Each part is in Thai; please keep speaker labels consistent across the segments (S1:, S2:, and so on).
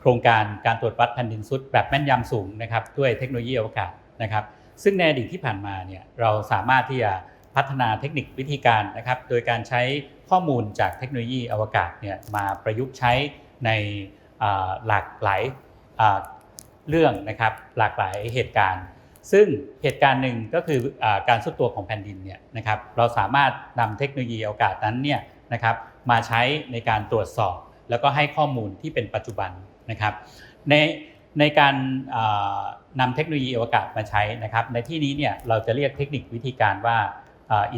S1: โครงการการตรวจวัดแผ่นดินสุดแบบแม่นยำสูงนะครับด้วยเทคโนโลยีอวกาศนะครับ ซึ่งในอดีตที่ผ่านมาเนี่ยเราสามารถที่จะพัฒนาเทคนิควิธีการนะครับ โดยการใช้ข้อมูลจากเทคโนโลยีอวกาศเนี่ยมาประยุกต์ใช้ในหลากหลายเรื่องนะครับหลากหลายเหตุการณ์ ซึ่งเหตุการณ์หนึ่งก็คืออาการสุดตัวของแผ่นดินเนี่ยนะครับเราสามารถนำเทคโนโลยีอวกาศนั้นเนี่ยนะครับมาใช้ในการตรวจสอบ แล้วก็ให้ข้อมูลที่เป็นปัจจุบัน นะครับในในการนำเทคโนโลยีอวกาศมาใช้นะครับ ในที่นี้เนี่ยเราจะเรียกเทคนิควิธีการว่า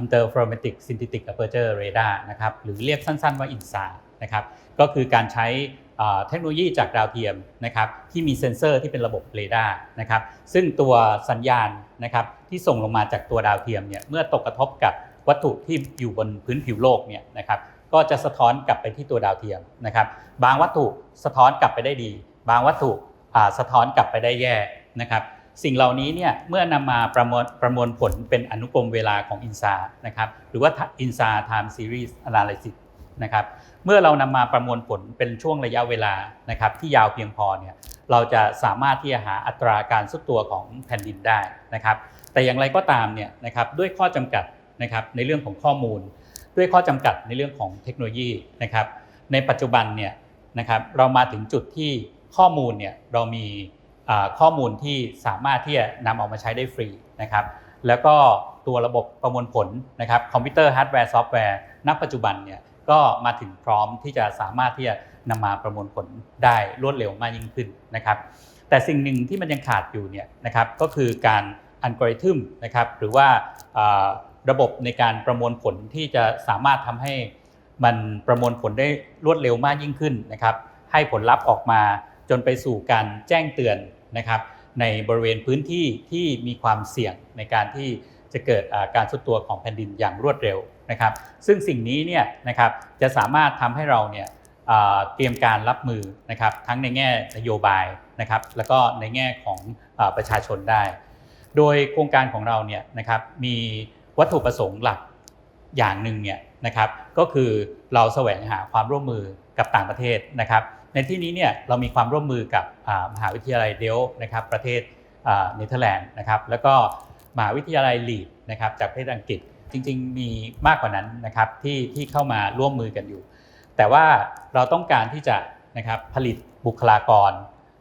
S1: interferometric synthetic aperture radar นะครับหรือเรียกสั้นๆว่า INSA นะครับก็คือการใช้เทคโนโลยีจากดาวเทียมนะครับที่มีเซ็นเซอร์ที่เป็นระบบเรดาร์นะครับซึ่งตัวสัญญาณนะครับที่ส่งลงมาจากตัวดาวเทียมเนี่ยเมื่อตกกระทบกับวัตถุที่อยู่บนพื้นผิวโลกเนี่ยนะครับ ก็จะสะท้อนกลับไปที่ตัวดาวเทียมนะครับ บางวัตถุสะท้อนกลับไปได้ดี บางวัตถุสะท้อนกลับไปได้แย่นะครับสิ่งเหล่านี้เนี่ยเมื่อนำมาประมวลประมวลผลเป็นอนุกรมเวลาของ INSA นะครับหรือว่า INSA Time Series Analysis นะครับเมื่อเรานำมาประมวลผลเป็นช่วงระยะเวลานะครับที่ยาวเพียงพอเนี่ยเราจะสามารถที่จะหาอัตราการสุดตัวของแผ่นดินได้นะครับแต่อย่างไรก็ตามเนี่ยนะครับด้วยข้อจำกัดนะครับในเรื่องของข้อมูล ด้วยข้อจำกัดในเรื่องของเทคโนโลยีนะครับ ในปัจจุบันเนี่ยนะครับเรามาถึงจุดที่ข้อมูลเนี่ยเรามีข้อมูลที่สามารถที่จะนำออกมาใช้ได้ฟรีนะครับแล้วก็ตัวระบบประมวลผลนะครับคอมพิวเตอร์ฮาร์ดแวร์ซอฟต์แวร์ณปัจจุบันเนี่ยก็มาถึงพร้อมที่จะสามารถที่จะนำมาประมวลผลได้รวดเร็วมากยิ่งขึ้นนะครับ แต่สิ่งหนึ่งที่มันยังขาดอยู่เนี่ยนะครับก็คือการอัลกอริทึมนะครับหรือว่า ระบบในการประมวลผลที่จะสามารถทำให้มันประมวลผลได้รวดเร็วมากยิ่งขึ้นนะครับ ให้ผลลัพธ์ออกมาจนไปสู่การแจ้งเตือนนะครับ ในบริเวณพื้นที่ที่มีความเสี่ยงในการที่จะเกิดการสุดตัวของแผ่นดินอย่างรวดเร็วนะครับ ซึ่งสิ่งนี้เนี่ยนะครับจะสามารถทำให้เราเนี่ยเตรียมการรับมือนะครับทั้งในแง่นโยบายนะครับแล้วก็ในแง่ของอประชาชนได้ โดยโครงการของเราเนี่ยนะครับมี วัตถุประสงค์หลักอย่างหนึ่งเนี่ยนะครับก็คือเราแสวงหาความร่วมมือกับต่างประเทศนะครับ ในที่นี้เนี่ยเรามีความร่วมมือกับมหาวิทยาลัยเดลนะครับประเทศเนเธอร์แลนด์นะครับแล้วก็มหาวิทยาลัยลีดนะครับจากประเทศอังกฤษจริงๆ มีมากกว่านั้นนะครับที่ที่เข้ามาร่วมมือกันอยู่ แต่ว่าเราต้องการที่จะนะครับผลิตบุคลากร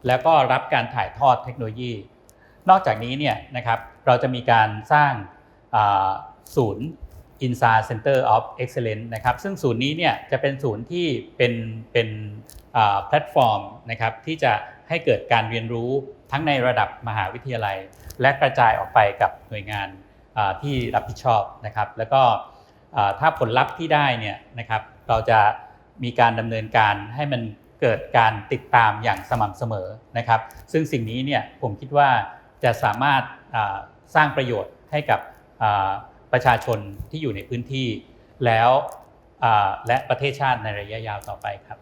S1: แล้วก็รับการถ่ายทอดเทคโนโลยี นอกจากนี้เนี่ยนะครับเราจะมีการสร้าง ศูนย์ INSA Center of Excellence นะครับซึ่งศูนย์นี้เนี่ยจะเป็นศูนย์ที่เป็นเป็นแพลตฟอร์มนะครับที่จะให้เกิดการเรียนรู้ทั้งในระดับมหาวิทยาลัย และกระจายออกไปกับหน่วยงานที่รับผิดชอบนะครับ แล้วก็ถ้าผลลัพธ์ที่ได้เนี่ยนะครับเราจะมีการดำเนินการให้มันเกิดการติดตามอย่างสม่ำเสมอนะครับ ซึ่งสิ่งนี้เนี่ยผมคิดว่าจะสามารถสร้างประโยชน์ให้กับ ประชาชนที่อยู่ในพื้นที่แล้วและประเทศชาติในระยะยาวต่อไปครับ